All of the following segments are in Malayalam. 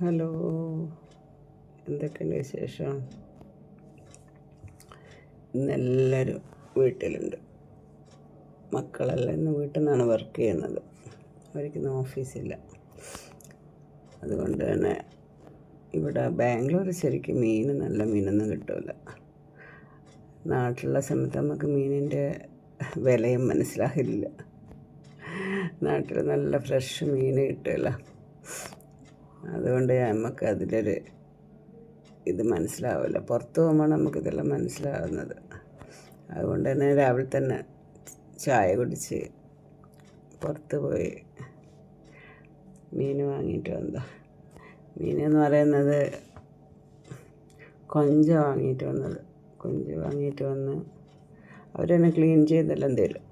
ഹലോ എന്തൊക്കെയുണ്ട് വിശേഷം? ഇന്നെല്ലാവരും വീട്ടിലുണ്ട്. മക്കളെല്ലാം ഇന്ന് വീട്ടിൽ നിന്നാണ് വർക്ക് ചെയ്യുന്നത്. അവർക്കിന്ന് ഓഫീസില്ല അതുകൊണ്ട് തന്നെ ഇവിടെ ബാംഗ്ലൂർ ശരിക്കും മീൻ നല്ല മീനൊന്നും കിട്ടില്ല നാട്ടിലുള്ള സമയത്ത് നമുക്ക് മീനിന്റെ വിലയും മനസ്സിലാകില്ല നാട്ടിൽ നല്ല ഫ്രഷ് മീൻ കിട്ടില്ല അതുകൊണ്ട് നമുക്ക് അതിലൊരു ഇത് മനസ്സിലാവില്ല പുറത്ത് പോകുമ്പോൾ നമുക്കിതെല്ലാം മനസ്സിലാവുന്നത്. അതുകൊണ്ട് തന്നെ രാവിലെ തന്നെ ചായ കുടിച്ച് പുറത്ത് പോയി മീൻ വാങ്ങിയിട്ട് വന്നതാ മീൻ എന്ന് പറയുന്നത് കൊഞ്ച വാങ്ങിയിട്ട് വന്നത്. കൊഞ്ച് വാങ്ങിയിട്ട് വന്ന് അവരെന്നെ ക്ലീൻ ചെയ്തെല്ലാം തരും.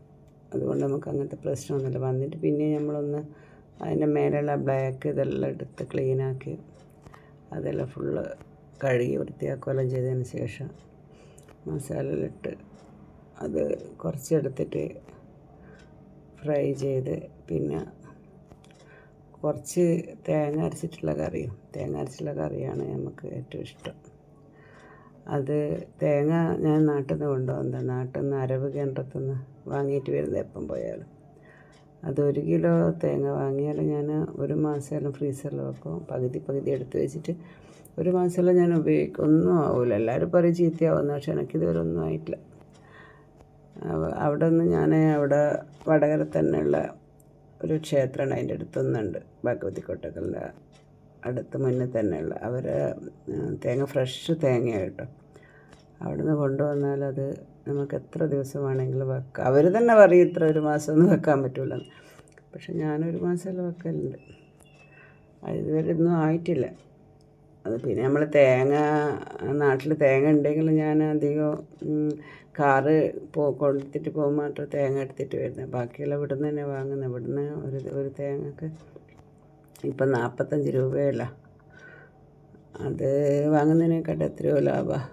അതുകൊണ്ട് നമുക്ക് അങ്ങനത്തെ പ്രശ്നമൊന്നുമില്ല. വന്നിട്ട് പിന്നെ നമ്മളൊന്ന് അതിന്റെ മേലെയുള്ള ബ്ലാക്ക് ഇതെല്ലാം എടുത്ത് ക്ലീനാക്കി അതെല്ലാം ഫുള്ള് കഴുകി വൃത്തിയാക്കുകയെല്ലാം ചെയ്തതിന് ശേഷം മസാലയിലിട്ട് അത് കുറച്ചെടുത്തിട്ട് ഫ്രൈ ചെയ്ത് പിന്നെ കുറച്ച് തേങ്ങ അരച്ചിട്ടുള്ള കറിയും. തേങ്ങ അരച്ചിട്ടുള്ള കറിയാണ് നമുക്ക് ഏറ്റവും ഇഷ്ടം. അത് തേങ്ങ ഞാൻ നാട്ടിൽ നിന്ന് കൊണ്ടുവന്നതാണ് നാട്ടിൽ നിന്ന് അരവ് കേന്ദ്രത്തിൽ നിന്ന് വാങ്ങിയിട്ട് വരുന്നത് എപ്പം പോയാലും. അത് ഒരു കിലോ തേങ്ങ വാങ്ങിയാൽ ഞാൻ ഒരു മാസമെല്ലാം ഫ്രീസറിൽ വെക്കും. പകുതി പകുതി എടുത്ത് വെച്ചിട്ട് ഒരു മാസമെല്ലാം ഞാൻ ഉപയോഗിക്കും. ഒന്നും ആവില്ല എല്ലാവരും പറയും ചീത്തയാവുന്നു പക്ഷെ എനിക്കിതുവരെ ഒന്നും ആയിട്ടില്ല. അവിടെ നിന്ന് ഞാൻ അവിടെ വടകര തന്നെയുള്ള ഒരു ക്ഷേത്രമാണ് അതിന്റെ അടുത്തൊന്നുണ്ട് ഭഗവതി കൊട്ടക്കലിന്റെ അടുത്ത് മുന്നിൽ തന്നെയുള്ള. അവർ തേങ്ങ ഫ്രഷ് തേങ്ങയാണ് കേട്ടോ. അവിടുന്ന് കൊണ്ടുവന്നാൽ അത് നമുക്ക് എത്ര ദിവസം വേണമെങ്കിലും വെക്കാം അവർ തന്നെ പറയും ഇത്ര ഒരു മാസമൊന്നും വെക്കാൻ പറ്റില്ല പക്ഷെ ഞാനൊരു മാസമെല്ലാം വെക്കലുണ്ട്. ഇതുവരെ ഒന്നും ആയിട്ടില്ല. അത് പിന്നെ നമ്മൾ തേങ്ങ നാട്ടിൽ തേങ്ങ ഉണ്ടെങ്കിൽ ഞാൻ അധികം കാറ് പോ കൊടുത്തിട്ട് പോകുമ്പോൾ മാത്രം തേങ്ങ എടുത്തിട്ട് വരുന്നത് ബാക്കിയെല്ലാം ഇവിടെ നിന്ന് തന്നെ വാങ്ങുന്നത് ഇവിടുന്ന് ഒരു ഒരു തേങ്ങക്ക് ഇപ്പം നാൽപ്പത്തഞ്ച് രൂപയല്ല അത് വാങ്ങുന്നതിനേക്കാട്ട് എത്രയോ ലാഭമാണ്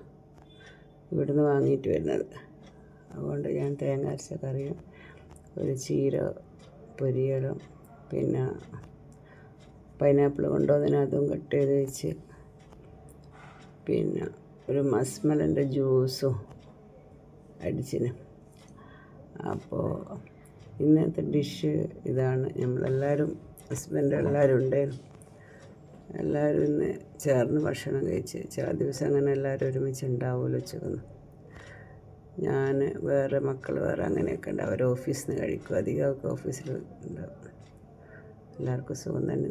ഇവിടുന്ന് വാങ്ങിയിട്ട് വരുന്നത്. അതുകൊണ്ട് ഞാൻ തേങ്ങ അരച്ച കറിയും ഒരു ചീര പൊരിയലും പിന്നെ പൈനാപ്പിൾ കൊണ്ടുവന്നതിന് അതും കട്ട് ചെയ്ത് വെച്ച് പിന്നെ ഒരു മസ്മലന്റെ ജ്യൂസും അടിച്ചിന്. അപ്പോൾ ഇന്നത്തെ ഡിഷ് ഇതാണ്. നമ്മളെല്ലാവരും ഹസ്ബൻഡ് എല്ലാവരും ഉണ്ടായിരുന്നു. എല്ലാവരും ഇന്ന് ചേർന്ന് ഭക്ഷണം കഴിച്ച് ചില ദിവസം അങ്ങനെ എല്ലാവരും ഒരുമിച്ച് ഉണ്ടാവുമല്ലോ ഉച്ചക്കൊന്ന് ഞാൻ വേറെ മക്കൾ വേറെ അങ്ങനെയൊക്കെ ഉണ്ട്. അവർ ഓഫീസിൽ നിന്ന് കഴിക്കും അധികമൊക്കെ ഓഫീസിൽ ഉണ്ടാവും. എല്ലാവർക്കും സുഖം തന്നെ